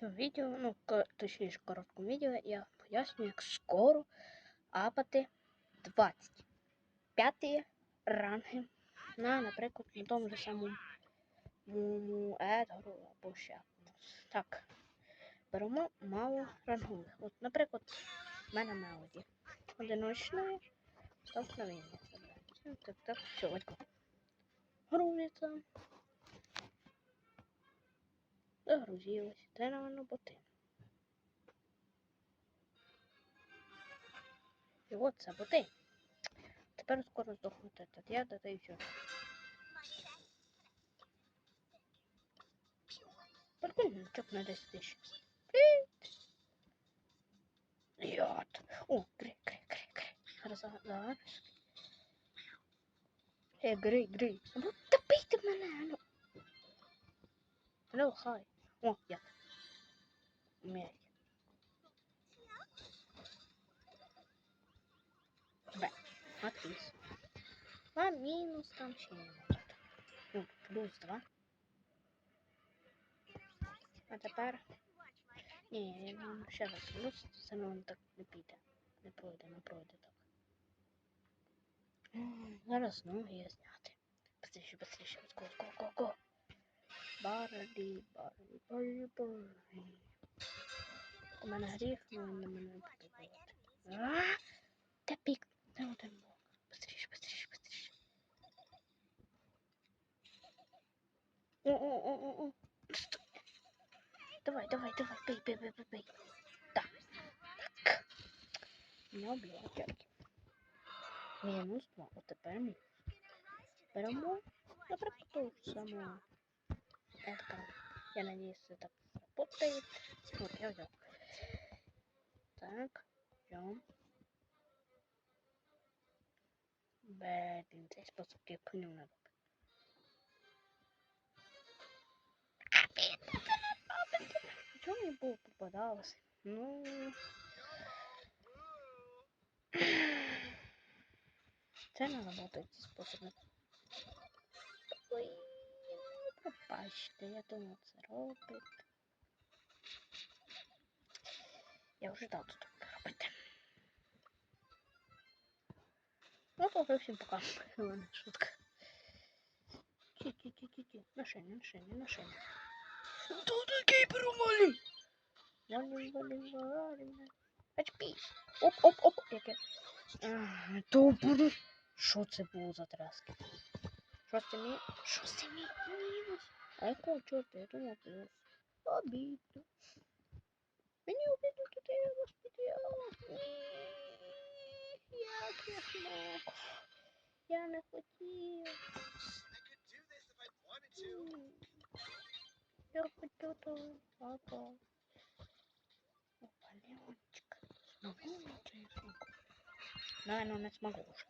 цьому відео, ну, точніше, короткому відео, я поясню, як скоро апати 25 ранги на, наприклад, на тому ж самому Едгару або ще. Так. Беремо мало рангових. От, наприклад, в мене мелоді. Одиночної столкновення. Так, так, все, батько. Грузиться. Загрузилась. Це, наверное, боти. І от це боти. Тепер скоро здохнути этот я, та і все. Прикольно, чок на 10 тисяч. Привіт! Йот. О, гри, гри, гри, гри. Зараз, зараз. Е, гри, гри. Ну, та бийте мене, ну. Ну, хай. О, я. М'яч. Б. Отлично. А мінус там ще не може. Ну, плюс два. А тепер. Ні, я вам ще раз плюс, це нам так не піде. Не пройде, не пройде так. М, Зараз ноги я зняти. Быстріше, быстріше, let's go, go, go, go. Барлі, барлі, барлі, барлі. У мене гріх, ну він на мене не буде бувати. А, Та пік, де один блок. Быстріше, быстріше, быстріше. О, о, о, о, о. Стой. Давай, давай, давай, бей, бей, бей, бей, бей. Так. Так. Не убила тільки. Мінус два. От тепер мінус. Беремо, наприклад, ту ж Эдгара. Я надеюсь, это работает. Вот, я взял. Так, берем. Блин, способ я понял надо. Чего мне было попадалось? Ну... Це не работает ці пробачте, я думав, це робить. Я вже дав тут робити. Ну, то вже всім пока. Ладно, шутка. Ті-ті-ті-ті-ті. На шині, на шині, на шині. Хто такий перумалі? Валім, валім, валім. HP. Оп, оп, оп, яке. А, То буду. Що це було за траски? Шостий мі... Шостий мі... мінус. А якого чорта? Я думав, плюс. Обідно. Мені обідно тут я господи. а, Ні. Як я смог? Я не хотів. М. Я хотів то. Папа. О, Валерочка. Смогу на телефон? Наверное, не смогу уже.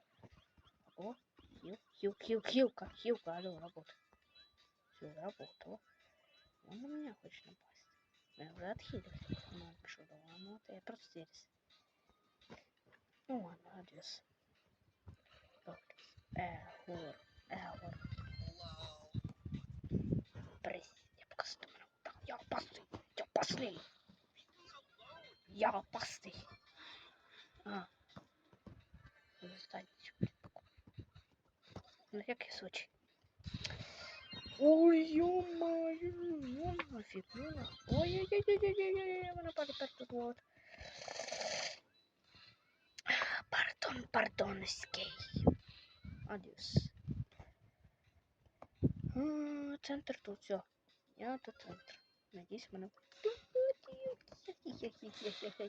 О, Хил, хил, хил, хилка, хилка, алло, работа. Все, заработало. Он на меня хочет напасть. Я уже отхилился. Ну, он пошел, да ладно, вот я просто здесь. Ну ладно, адьос. Эхор, эхор. Брысь, я пока что Я опасный, я опасный. Я опасный. А. Застаньте, на всякий случай. Ой, ё-моё, ну нафиг, ну на. Ой-ой-ой-ой-ой-ой, мене тепер тут вот. Пардон, пардоновский. Адьос. А, Центр тут все. Я до центра. Надіюсь, мене.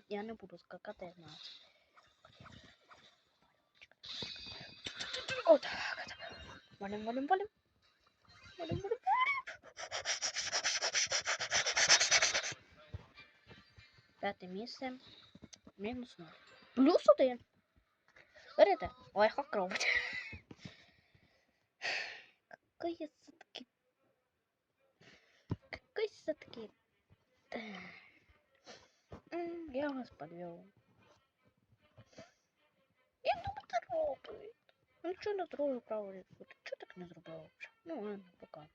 Я не буду скакати, я знаю. О, так. Валим, валим, валим. Валим, валим, П'яте місце. Мінус ноль. Плюс один. Берете? Ой, як робить. Какой я все-таки... Какой все-таки... Я вас подвел. Я думаю, это робить. Ну что зроблю правильно? Чого так не зробив? Ну ладно, пока.